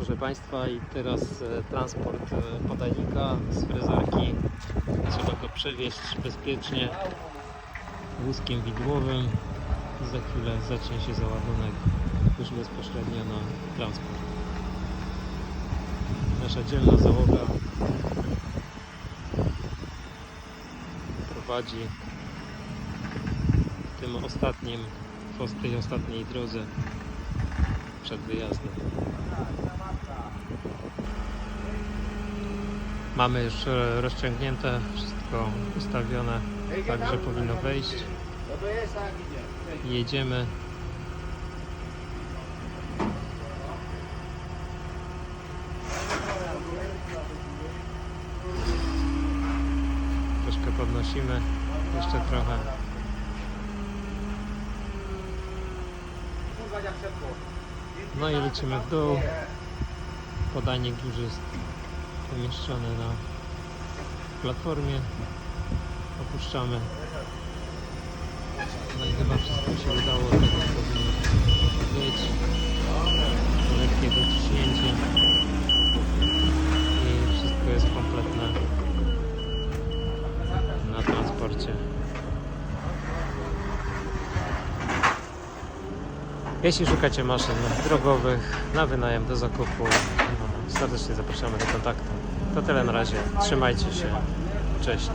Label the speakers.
Speaker 1: proszę Państwa i teraz e, transport e, podajnika z frezarki. Trzeba go przewieźć bezpiecznie wózkiem widłowym. Za chwilę zacznie się załadunek już bezpośrednio na transport. Nasza dzielna załoga prowadzi w tym ostatnim, w tej ostatniej drodze przed wyjazdem. Mamy już e, rozciągnięte, wszystko ustawione, także powinno wejść. Jedziemy. Troszkę podnosimy, jeszcze trochę. No i lecimy w dół. Podajnik już jest umieszczony na platformie. Opuszczamy. No i chyba wszystko się udało. Tak jak powinno być. Lekkie dociśnięcie. I wszystko jest kompletne na transporcie. Jeśli szukacie maszyn drogowych na wynajem do zakupu, no, serdecznie zapraszamy do kontaktu. To tyle na razie. Trzymajcie się. Cześć.